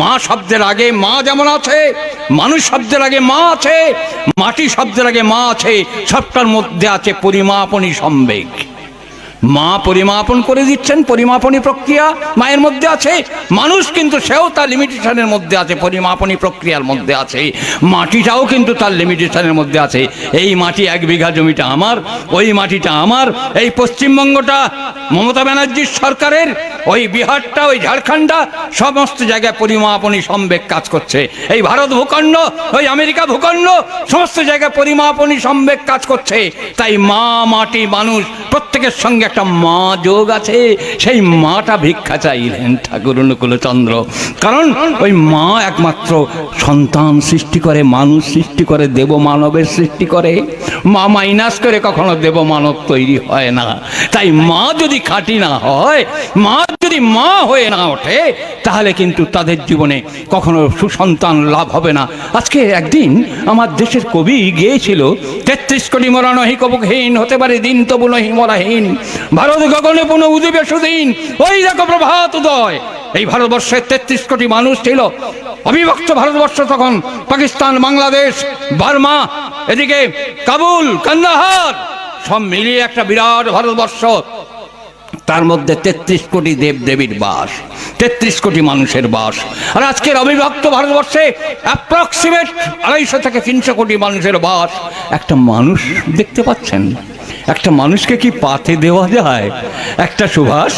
মা শব্দের আগে মা যেমন আছে, মানুষ শব্দের আগে মা আছে, মাটি শব্দের আগে মা আছে, সবটার মধ্যে আছে পরিমাপনী সম্বেগ। মা পরিমাপন করে দিচ্ছেন, পরিমাপনী প্রক্রিয়া মায়ের মধ্যে আছে, মানুষ কিন্তু সেও তার লিমিটেশনের মধ্যে আছে, পরিমাপনী প্রক্রিয়ার মধ্যে আছে, মাটিটাও কিন্তু তার লিমিটেশনের মধ্যে আছে, এই মাটি এক বিঘা জমিটা আমার, ওই মাটিটা আমার, এই পশ্চিমবঙ্গটা মমতা ব্যানার্জির সরকারের, ওই বিহারটা, ওই ঝাড়খণ্ডটা, সমস্ত জায়গায় পরিমাপনী সম্বেগ কাজ করছে, এই ভারত ভূখণ্ড, ওই আমেরিকা ভূখণ্ড, সমস্ত জায়গায় পরিমাপনী সম্বেগ কাজ করছে, তাই মা, মাটি, মানুষ প্রত্যেকের সঙ্গে একটা মা যোগ আছে, সেই মাটা ভিক্ষা চাইলেন ঠাকুর অনুকূলচন্দ্র। কারণ ওই মা একমাত্র সন্তান সৃষ্টি করে, মানুষ সৃষ্টি করে, দেব মানবের সৃষ্টি করে। মা মাইনাস করে কখনো দেব মানব তৈরি হয় না। তাই মা যদি খাঁটি না হয়, মা যদি মা হয়ে না ওঠে, তাহলে কিন্তু তাদের জীবনে কখনো সুসন্তান লাভ হবে না। আজকে একদিন আমার দেশের কবি গিয়েছিল, তেত্রিশ কোটি মরা নহি হতে পারে দিন তবু নহি মরাহীন। ভারত গগনে পুনঃ উদিবে সুদিন। ওই দেখো প্রভাত উদয়। এই ভারতবর্ষের তেত্রিশ কোটি মানুষ ছিল। অবিভক্ত ভারতবর্ষ তখন পাকিস্তান, বাংলাদেশ, বার্মা, এদিকে কাবুল, কান্দাহার, সব মিলিয়ে একটা বিরাট ভারতবর্ষ। তার মধ্যে তেত্রিশ কোটি দেব দেবীর বাস, তেত্রিশ কোটি মানুষের বাস। আর আজকের অবিভক্ত ভারতবর্ষে অ্যাপ্রক্সিমেট আড়াইশো থেকে তিনশো কোটি মানুষের বাস। একটা মানুষ দেখতে পাচ্ছেন? একটা মানুষকে কি পাতে দেওয়া যায়? একটা সুভাষ,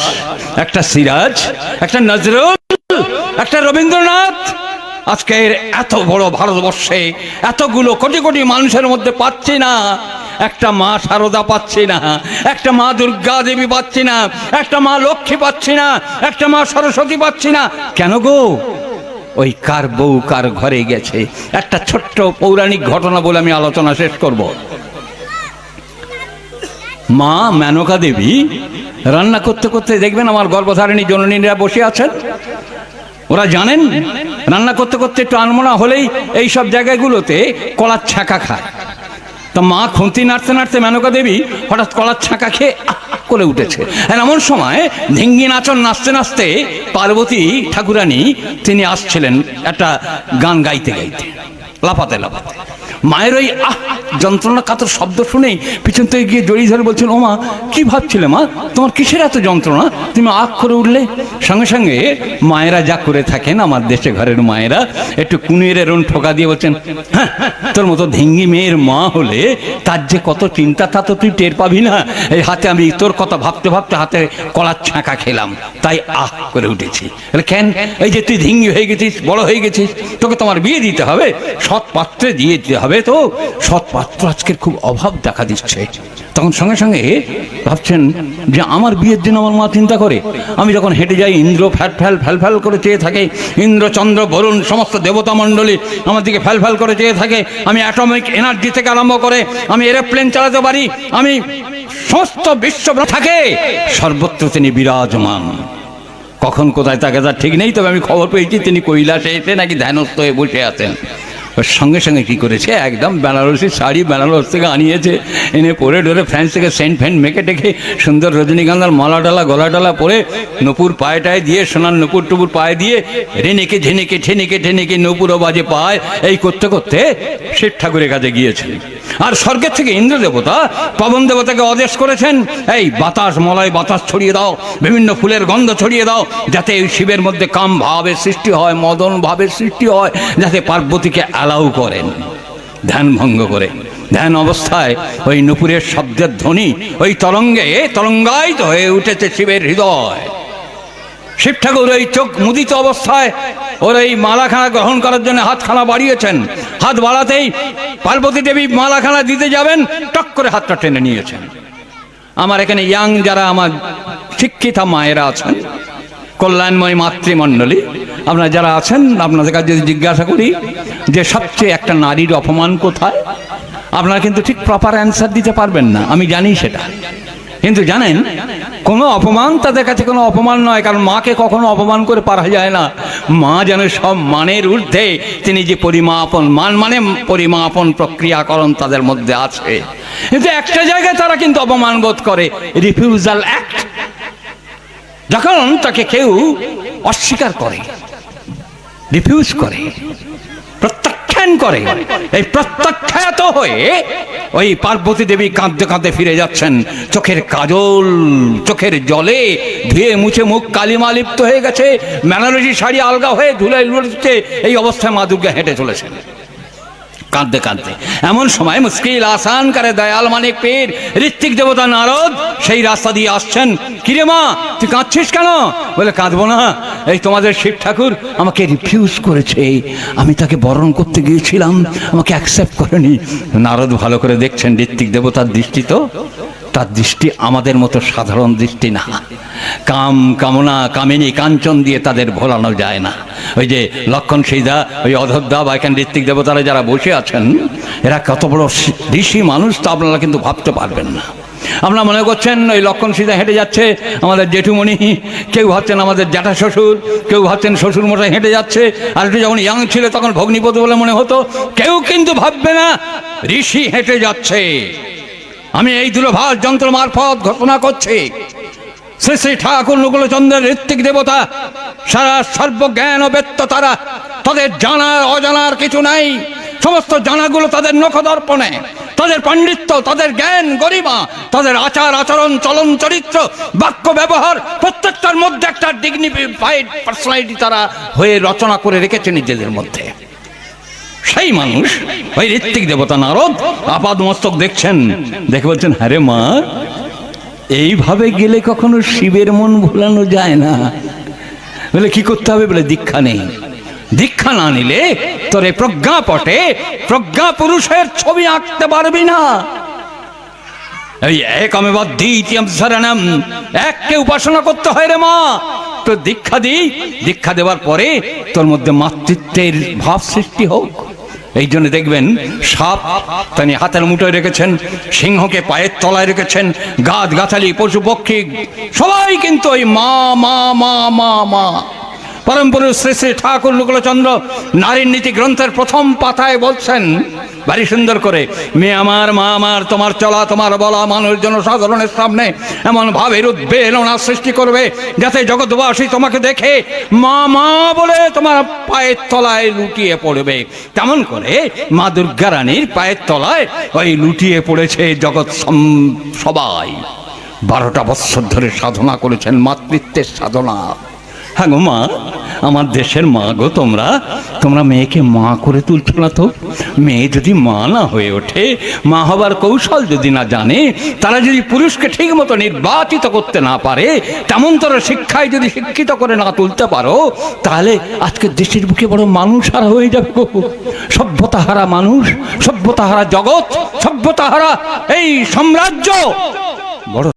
একটা সিরাজ, একটা নজরুল, একটা রবীন্দ্রনাথ। আজকের এত বড় ভারতবর্ষে এতগুলো কোটি কোটি মানুষের মধ্যে পাচ্ছি না। একটা মা সারদা পাচ্ছি না। একটা মা দুর্গা দেবী পাচ্ছি না। একটা মা লক্ষ্মী পাচ্ছি না। একটা মা সরস্বতী পাচ্ছি না। কেন গো? ওই কার বউ কার ঘরে গেছে? একটা ছোট্ট পৌরাণিক ঘটনা বলে আমি আলোচনা শেষ করব। মা মেনকা দেবী রান্না করতে করতে দেখবেন আমার গর্ভধারিণী জননীরা বসে আছেন। ওরা জানেন, রান্না করতে করতে একটু আনমনা হলেই এই সব জায়গাগুলোতে কলার ছাঁকা খায়। তা মা খুন্তি নাড়তে নাড়তে মেনকা দেবী হঠাৎ কলার ছাঁকা খেয়ে করে উঠেছে। আর এমন সময় ঢেঙ্গি নাচন নাচতে নাচতে পার্বতী ঠাকুরানী তিনি আসছিলেন একটা গান গাইতে গাইতে। লাফাতে লাফাতে। মায়ের ওই আহ, যন্ত্রণা কাতর শব্দ শুনেই পিছন থেকে গিয়ে জড়িয়ে ধরে বলছেন ও মা কি ভাবছিলে মা? তোমার কিসের এত যন্ত্রণা? তুমি আখ করে উঠলে? সঙ্গে সঙ্গে মায়েরা যা করে থাকেন, আমার দেশে ঘরের মায়েরা একটু কুনিয়ে রন ঠোকা দিয়ে বলছেন হ্যাঁ তোর মতো ধেঙ্গি মেয়ের মা হলে তার যে কত চিন্তা, তা তো তুই টের পাবি না। এই হাতে আমি তোর কথা ভাবতে ভাবতে হাতে কলার ছাঁকা খেলাম, তাই আহ করে উঠেছি। কেন? এই যে তুই ধিঙ্গি হয়ে গেছিস, বড় হয়ে গেছিস, তোকে তোমার বিয়ে দিতে হবে, সৎ পাত্রে দিয়ে দিতে হবে তো? সৎ পাত্র আজকের খুব অভাব দেখা দিচ্ছে। তখন সঙ্গে সঙ্গে ভাবছেন যে আমার বিয়ের জন্য আমার মা চিন্তা করে। আমি যখন হেঁটে যাই, ইন্দ্র ফ্যাল ফ্যাল ফ্যাল ফ্যাল করে চেয়ে থাকে। ইন্দ্র, চন্দ্র, বরুণ, সমস্ত দেবতা মণ্ডলী আমার দিকে ফ্যাল ফ্যাল করে চেয়ে থাকে। আমি অ্যাটমিক এনার্জি থেকে আরম্ভ করে আমি এরোপ্লেন চালাতে পারি। আমি সমস্ত বিশ্ব থাকে। সর্বত্র তিনি বিরাজমান। কখন কোথায় তাকে তার ঠিক নেই, তবে আমি খবর পেয়েছি, তিনি কৈলাসে এসে নাকি ধ্যানস্থ হয়ে বসে আছেন। সঙ্গে সঙ্গে কি করেছে? একদম বেনারসি শাড়ি বেনারস থেকে আনিয়েছে। এনে পরে ডরে ফ্রান্স থেকে সেন্ট ফ্যান্ট মেখে টেখে সুন্দর রজনীগন্ধার মালা ডালা গলা ডালা পরে নপুর পায়ে টায়ে দিয়ে, সোনার নপুর টুপুর পায়ে দিয়ে, রেনেকে ঝেনেকে ঠেনেকে ঠেনেকে নপুরও বাজে পায়। এই করতে করতে শিব ঠাকুরের কাছে গিয়েছেন আর স্বর্গের থেকে ইন্দ্র দেবতা পবন দেবতাকে আদেশ করেছেন। এই বাতাস মলায় বাতাস ছড়িয়ে দাও, বিভিন্ন ফুলের গন্ধ ছড়িয়ে দাও, যাতে এই শিবের মধ্যে কাম ভাবের সৃষ্টি হয়, মদন ভাবের সৃষ্টি হয়, যাতে পার্বতীকে অ্যালাউ করেন। ধ্যান ভঙ্গ করে। ধ্যান অবস্থায় ওই নুপুরের শব্দের ধ্বনি ওই তরঙ্গে তরঙ্গায়িত হয়ে উঠেছে শিবের হৃদয়। শিব ঠাকুর ওই চোখ মুদিত অবস্থায় ওর এই মালাখানা গ্রহণ করার জন্য হাতখানা বাড়িয়েছেন। হাত বাড়াতেই পার্বতী দেবী মালাখানা দিতে যাবেন, টক করে হাতটা টেনে নিয়েছেন। আমার এখানে ইয়াং যারা আমার শিক্ষিতা মায়েরা আছেন, কল্যাণময় মাতৃমণ্ডলী আপনারা যারা আছেন, আপনাদের কাছে যদি জিজ্ঞাসা করি যে সবচেয়ে একটা নারীর অপমান কোথায়, আপনারা কিন্তু ঠিক প্রপার অ্যান্সার দিতে পারবেন না। আমি জানি সেটা। কিন্তু জানেন, কোনো অপমান তাদের কাছে কোনো অপমান নয়, কারণ মাকে কখনো অপমান করে পারা যায় না। মা যেন সব মানের ঊর্ধ্বে তিনি যে পরিমাপন মান মানে পরিমাপন প্রক্রিয়াকরণ তাদের মধ্যে আছে। কিন্তু একটা জায়গায় তারা কিন্তু অপমান বোধ করে রিফিউজাল অ্যাক্ট যখন তাকে কেউ অস্বীকার করে। রিফিউজ করে, প্রত্যাখ্যান করে। এই প্রত্যাখ্যাত হয়ে ওই পার্বতী দেবী কাঁদতে কাঁদতে ফিরে যাচ্ছেন। চোখের কাজল, চোখের জলে ধুয়ে মুছে মুখ কালিমা লিপ্ত হয়ে গেছে। ম্যানারেজি শাড়ি আলগা হয়ে ধুলে লড়ছে এই অবস্থায় মা দুর্গা হেঁটে চলেছেন। কাঁদতে কাঁদতে। এমন সময় মুশকিল আসান করে দয়াল মানিক পীর, ঋত্বিক দেবতা নারদ সেই রাস্তা দিয়ে আসছেন। কিরে মা, তুই কাঁদছিস কেন? বলে, কাঁদবো না। এই তোমাদের শিব ঠাকুর আমাকে রিফিউজ করেছে। আমি তাকে বরণ করতে গিয়েছিলাম। আমাকে অ্যাকসেপ্ট করেনি। নারদ ভালো করে দেখছেন ঋত্বিক দেবতার দৃষ্টি তো। তার দৃষ্টি আমাদের মতো সাধারণ দৃষ্টি না। কাম কামনা কামিনী কাঞ্চন দিয়ে তাদের ভোলানো যায় না। ওই যে লক্ষণ সীদা ওই অধদ্দা বা এখানে ঋত্বিক দেবতারা যারা বসে আছেন, এরা কত বড় ঋষি মানুষ তা আপনারা কিন্তু ভাবতে পারবেন না। আপনারা মনে করছেন ওই লক্ষণ সীতা হেঁটে যাচ্ছে, আমাদের জেঠুমণি, কেউ ভাবছেন আমাদের জ্যাঠা শ্বশুর, কেউ ভাবছেন শ্বশুর মশাই হেঁটে যাচ্ছে, আর একটু যখন ইয়াং ছিল তখন ভগ্নিপদ বলে মনে হতো, কেউ কিন্তু ভাববে না, ঋষি হেঁটে যাচ্ছে। আমি এই দূরভাষ যন্ত্র মারফত ঘোষণা করছি। শ্রী শ্রী ঠাকুর নকুলচন্দ্রের ঋত্বিক দেবতা, সারা সর্বজ্ঞান ও বেত্ত তারা, তাদের জানার অজানার কিছু নাই। সমস্ত জানাগুলো তাদের নখদর্পণে, তাদের পাণ্ডিত্য, তাদের জ্ঞান গরিমা, তাদের আচার, আচরণ, চলন, চরিত্র, বাক্য, ব্যবহার, প্রত্যেকটার মধ্যে একটা ডিগনিফাইড পার্সোনালিটি তারা হয়ে রচনা করে রেখেছে নিজেদের মধ্যে। সেই মানুষ, ওই ঋত্বিক দেবতা নারদ আপাদ মস্তক দেখছেন। দেখে বলছেন হ্যারে মা, এইভাবে গেলে কখনো শিবের মন ভোলানো যায় না। বলে, কি করতে হবে? বলে, দীক্ষা নেই। দীক্ষা না নিলে তোর এই প্রজ্ঞাপটে প্রজ্ঞা পুরুষের ছবি আঁকতে পারবি না। এই একমেব দ্বিতীয় শরণম এককে উপাসনা করতে হয় রে মা। তো দীক্ষা দিই। দীক্ষা দেওয়ার পরে তোর মধ্যে মাতৃত্বের ভাব সৃষ্টি হোক। এই জন্য দেখবেন সাপ তিনি হাতের মুঠোয় রেখেছেন, সিংহকে পায়ের তলায় রেখেছেন, গাছ গাছালি, পশু, পক্ষী, সবাই কিন্তু ওই মা মা মা মা মা। পরম পুরুষ শ্রী শ্রী ঠাকুর নকুলচন্দ্র নারীর নীতি গ্রন্থের প্রথম পাতায় বলছেন, ভারী সুন্দর করে, মেয়ে আমার, মা আমার, তোমার চলা, তোমার বলা, মানুষ জনসাধারণের সামনে এমন ভাবের উদ্বেলনা সৃষ্টি করবে যাতে জগৎবাসী তোমাকে দেখে, মা মা বলে তোমার পায়ের তলায় লুটিয়ে পড়বে। তেমন করে মা দুর্গা রানীর পায়ের তলায় ওই লুটিয়ে পড়েছে জগৎ সবাই। বারোটা বৎসর ধরে সাধনা করেছেন মাতৃত্বের সাধনা। হ্যাঁ মা আমার দেশের মা গো তোমরা তোমরা মেয়েকে মা করে তুলছো না তো? মেয়ে যদি মা না হয়ে ওঠে, মা হবার কৌশল যদি না জানে, তারা যদি পুরুষকে ঠিক মতো নির্বাচিত করতে না পারে তেমন তোর শিক্ষায় যদি শিক্ষিত করে না তুলতে পারো, তাহলে আজকে দেশের বুকে বড় মানুষ হারা হয়ে যাবে গো। সভ্যতা হারা মানুষ সভ্যতা হারা জগৎ সভ্যতা হারা এই সাম্রাজ্য। বড়